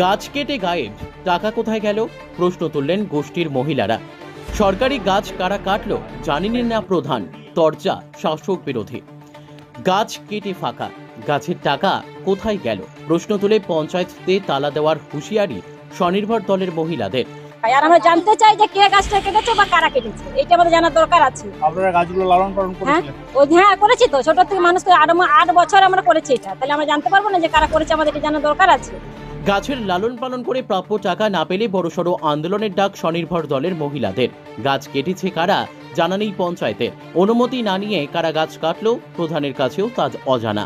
গাছ কেটে গায়েব টাকা কোথায় গেল? প্রশ্ন তুললেন গোষ্ঠীর মহিলারা। সরকারি গাছ কারা কাটলো জানেনি না প্রধান তরজা শাসক বিরোধী। গাছ কেটে ফাঁকা গাছের টাকা কোথায় গেল? প্রশ্ন তুলে পঞ্চায়েতে তালা দেওয়ার হুঁশিয়ারি স্বনির্ভর দলের মহিলাদের। আর আমরা জানতে চাই যে কে গাছটা কেটেছে বা কারা কেটেছে এটা আমাদের জানার দরকার আছে। আপনারা গাছগুলো লালন পালন করেছিলেন ও হ্যাঁ করেছি তো ছোট থেকে মানুষ আট আট বছর আমরা করেছি এটা। তাহলে আমরা জানতে পারব না যে কারা করেছে আমাদের এটা জানার দরকার আছে। গাছের লালন পালন করে প্রাপ্য টাকা না পেলে বড়সড় আন্দোলনের ডাক স্বনির্ভর দলের মহিলাদের। গাছ কেটেছে কারা জানা নেই পঞ্চায়েতে অনুমতি না নিয়ে কারা গাছ কাটলো, প্রধানের কাছেও তা অজানা।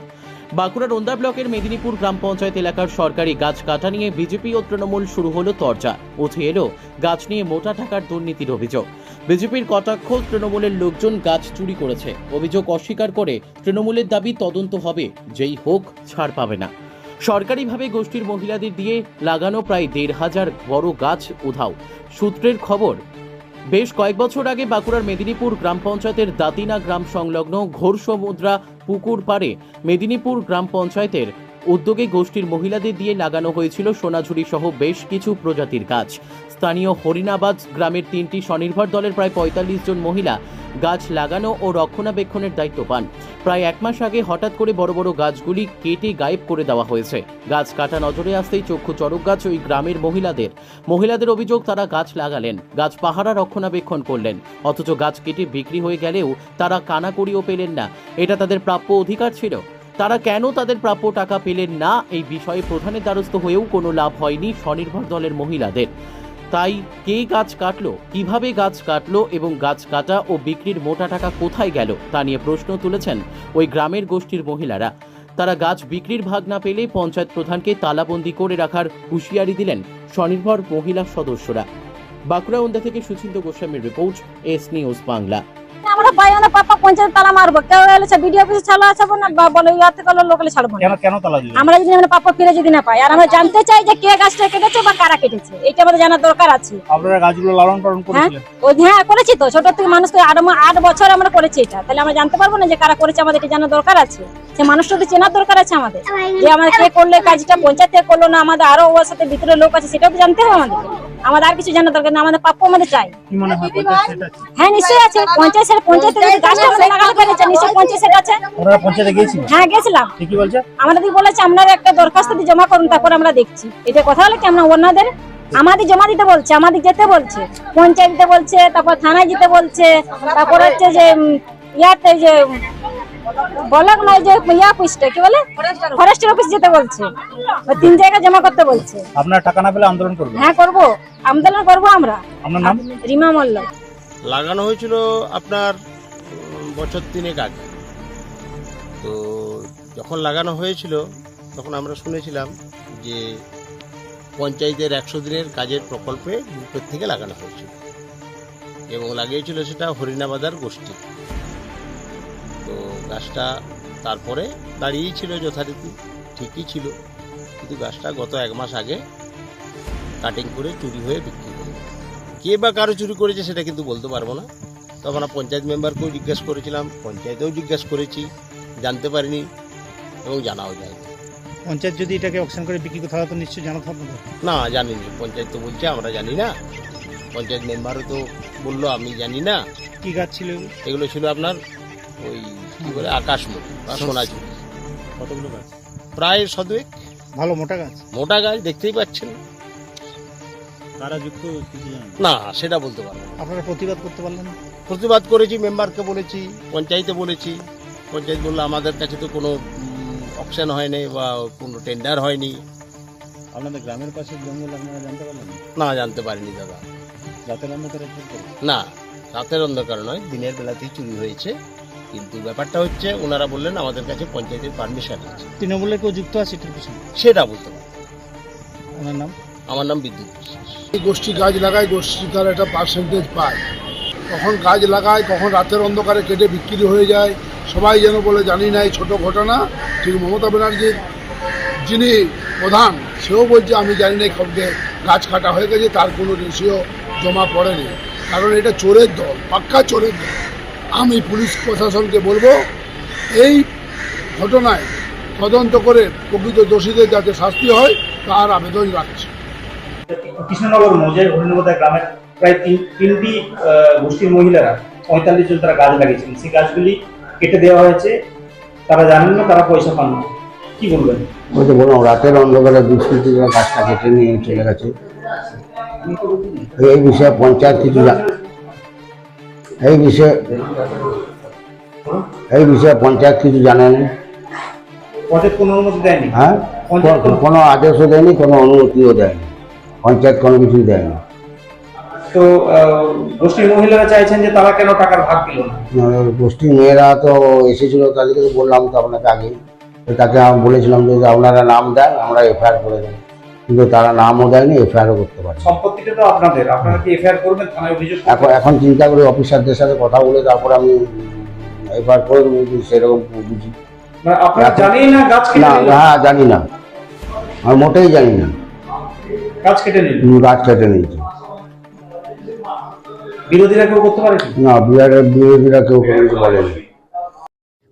বাঁকুড়ার ওন্দা ব্লকের মেদিনীপুর গ্রাম পঞ্চায়েত এলাকার সরকারি গাছ কাটা নিয়ে বিজেপি ও তৃণমূল শুরু হলো তরজা। উঠে এলো গাছ নিয়ে মোটা টাকার দুর্নীতির অভিযোগ। বিজেপির কটাক্ষ, তৃণমূলের লোকজন গাছ চুরি করেছে। অভিযোগ অস্বীকার করে তৃণমূলের দাবি তদন্ত হবে, যেই হোক ছাড় পাবে না। সরকারিভাবে গোষ্ঠীর মহিলাদের দিয়ে লাগানো প্রায় দেড় হাজার বড় গাছ উধাও। সূত্রের খবর, বেশ কয়েক বছর আগে বাঁকুড়ার মেদিনীপুর গ্রাম পঞ্চায়েতের দাতিনা গ্রাম সংলগ্ন ঘোর সমুদ্রা পুকুর পাড়ে মেদিনীপুর গ্রাম পঞ্চায়েতের উদ্যোগে গোষ্ঠীর মহিলাদের দিয়ে লাগানো হয়েছিল সোনাঝুরি সহ বেশ কিছু প্রজাতির গাছ। স্থানীয় হরিণাবাদ গ্রামের তিনটি স্বনির্ভর দলের প্রায় পঁয়তাল্লিশ জন মহিলা গাছ লাগানো ও রক্ষণাবেক্ষণের দায়িত্ব পান। প্রায় এক মাস আগে হঠাৎ করে বড় বড় গাছগুলি কেটে গায়েব করে দেওয়া হয়েছে। গাছ কাটা নজরে আসতেই চক্ষু চড়ক গাছ ওই গ্রামের মহিলাদের। মহিলাদের অভিযোগ, তারা গাছ লাগালেন, গাছ পাহারা রক্ষণাবেক্ষণ করলেন। অথচ গাছ কেটে বিক্রি হয়ে গেলেও তারা কানাকড়িও পেলেন না। এটা তাদের প্রাপ্য অধিকার ছিল। তারা কেন তাদের প্রাপ্য টাকা পেলেন না, এই বিষয়ে প্রধানের দ্বারস্থ হয়েও কোনো লাভ হয়নি স্বনির্ভর দলের মহিলাদের। তাই কে গাছ কাটল, কীভাবে গাছ কাটল এবং গাছ কাটা ও বিক্রির মোটা টাকা কোথায় গেল তা নিয়ে প্রশ্ন তুলেছেন ওই গ্রামের গোষ্ঠীর মহিলারা। তারা গাছ বিক্রির ভাগ না পেলে পঞ্চায়েত প্রধানকে তালাবন্দি করে রাখার হুঁশিয়ারি দিলেন স্বনির্ভর মহিলা সদস্যরা। বাঁকুড়া উন্দা থেকে সুচিন্ত গোস্বামীর রিপোর্ট, এস নিউজ বাংলা। আমরা পাই পাপা পঞ্চায়েত তালা মারবো। কেউ এলে বিডিও অফিসে ছাড়া আসব না বলে ইয়া থেকে লোকালে ছাড়বো কেন কেন তালা দিবে আমরা যদি আমরা পাপা ফিরে যদি না পাই আর আমরা জানতে চাই যে কে গাছটা কেটেছে বা কারা কেটেছে এটা আমাদের জানার দরকার আছে। আপনারা গাছগুলো লালন পালন করেছিলেন? ও হ্যাঁ করেছি তো ছোট থেকে মানুষ আট আট বছর আমরা করেছি এটা। তাহলে আমরা জানতে পারব না যে কারা করেছে আমাদের এটা জানার দরকার আছে। সে মানুষটা তো চেনার দরকার আছে আমাদের। যে আমাদের কে করলে কাজটা পঞ্চায়েত থেকে করল না আমাদের আরও ওর সাথে ভিতরে লোক আছে সেটাও তো জানতে হবে আমাদের। আমাদের আর কিছু জানার দরকার না আমাদের প্রাপ্য আমাদের চাই। হয় নিশ্চয়ই আছে। পঞ্চায়েত সেটা পঞ্চায়েত যদি গাছটা আমাদের লাগানো পেরেছে নিশ্চয়ই পঞ্চায়েত সেটা আছে। আপনারা পঞ্চায়েতে গিয়েছিলেন? হ্যাঁ গেছিলাম ঠিকই বলছে? আমাদের বলেছে আপনারা একটা দরখাস্ত দিয়ে জমা করুন তারপর আমরা দেখছি। এটা কথা হলো কি আমরা ওনাদের? আমাদের জমা দিতে বলছে আমাদের যেতে বলছে। পঞ্চায়েত দিতে বলছে তারপর থানায় যেতে বলছে তারপর হচ্ছে যে ইয়াতে যে বলক নয় যে ইয়া অফিসটা কি বলে? ফরেস্টের অফিস যেতে বলছে। তিন জায়গায় জমা করতে বলছে। আপনারা টাকা না পেলে আন্দোলন করবেন হ্যাঁ করব। আন্দোলন করব আমরা। আপনার নাম? রিমা মল্ল। লাগানো হয়েছিল আপনার বছর তিনেক আগে। তো যখন লাগানো হয়েছিল তখন আমরা শুনেছিলাম যে পঞ্চায়েতের একশো দিনের কাজের প্রকল্পে গ্রুপের থেকে লাগানো হয়েছিল। এবং লাগিয়েছিল সেটা হরিণাবাদার গোষ্ঠী। তো গাছটা তারপরে দাঁড়িয়েই ছিল যথারীতি ঠিকই ছিল। কিন্তু গাছটা গত এক মাস আগে কাটিং করে চুরি হয়ে বিক্রি হয়ে কে বা কারও চুরি করেছে সেটা কিন্তু বলতে পারব না। তো আমরা পঞ্চায়েত মেম্বারকেও জিজ্ঞেস করেছিলাম পঞ্চায়েতেও জিজ্ঞেস করেছি জানতে পারিনি এবং জানাও যায় পঞ্চায়েত যদি এটাকে অকশন করে বিক্রি করতে হয় তো নিশ্চয়ই জানা তো। না জানিনি। পঞ্চায়েত তো বলছে আমরা জানি না। পঞ্চায়েত মেম্বারও তো বলল আমি জানি না। কি গাছ ছিল? এগুলো ছিল আপনার ওই কি বলে আকাশমণি বা সোনাঝুরি কতগুলো গাছ? প্রায় সদুয়েক ভালো মোটা গাছ। মোটা গাছ দেখতেই পাচ্ছেন। যুক্ত না সেটা বলতে পারব না। আপনারা প্রতিবাদ করতে পারলেন না? প্রতিবাদ করেছি মেম্বারকে বলেছি পঞ্চায়েতে বলেছি। পঞ্চায়েত বলল আমাদের কাছে তো কোনো অপশন হয়নি বা কোনো টেন্ডার হয়নি। আপনাদের গ্রামের পাশে জঙ্গল আপনারা জানতে পারলেন না? না জানতে পারিনি দাদা। রাতের অন্ধকারে। না রাতের অন্ধকার নয় দিনের বেলাতেই চুরি হয়েছে। কিন্তু ব্যাপারটা হচ্ছে ওনারা বললেন আমাদের কাছে পঞ্চায়েতের পারমিশন আছে। তৃণমূলের কেউ যুক্ত আছে এটার পিছনে? সেটা বলতে পারব। ওনার নাম? আমার নাম বিদ্যুৎ এই গোষ্ঠী গাছ লাগায় গোষ্ঠী তার একটা পার্সেন্টেজ পায়। কখন গাছ লাগায় কখন রাতের অন্ধকারে কেটে বিক্রি হয়ে যায় সবাই যেন বলে জানি না এই ছোটো ঘটনা। ঠিক মমতা ব্যানার্জির যিনি প্রধান সেও বলছে আমি জানি না খবরে গাছ কাটা হয়ে গেছে তার কোনো রেশিও জমা পড়েনি। কারণ এটা চোরের দল পাক্কা চোরের দল। আমি পুলিশ প্রশাসনকে বলব এই ঘটনায় তদন্ত করে প্রকৃত দোষীদের যাতে শাস্তি হয় তার আবেদন রাখছি। কৃষ্ণনগর মৌজায় হরিণবদা গ্রামের প্রায় তিন তিনটি গোষ্ঠীর মহিলারা পঁয়তাল্লিশ জন তারা গাছ লাগিয়েছিলেন সেই গাছগুলি কেটে দেওয়া হয়েছে। তারা জানেন না তারা পয়সা পান না। কি বলবেন? ওই তো বললাম রাতের অন্ধকারে দুষ্কৃতীরা গাছটা কেটে নিয়ে চলে গেছে। এই বিষয়ে পঞ্চায়েত কিছু এই বিষয়ে এই বিষয়ে পঞ্চায়েত কিছু জানে না। পঞ্চায়েত কোনো হ্যাঁ? কোনো- আদেশও দেয়নি কোনো অনুমতিও দেয়নি। পঞ্চায়েত কোনো কিছুই দেয়নি তো গোষ্ঠীর মহিলারা চাইছেন যে তারা কেন টাকার ভাগ দিল না? গোষ্ঠীর মেয়েরা তো এসেছিল তাদেরকে বললাম তো আপনাকে আগে তো তাকে আমি বলেছিলাম যে আপনারা নাম দেন আমরা এফআইআর করে দেন কিন্তু তারা নামও দেয়নি এফআইআরও করতে পারে সম্পত্তিটা তো আপনাদের আপনারা কি এফআইআর করবেন থানায় অভিযোগ এখন এখন চিন্তা করি অফিসারদের সাথে কথা বলে তারপর আমি এফআইআর করে দেবো সেরকম বুঝি। আপনারা এখন- জানেই না গাছ না হ্যাঁ জানি না। আমি মোটেই জানি না। গাছ কেটে নিল গাছ কেটে নিয়েছি। বিরোধীরা কেউ করতে পারে না বিহারের বিরোধীরা কেউ কিছু বলেনি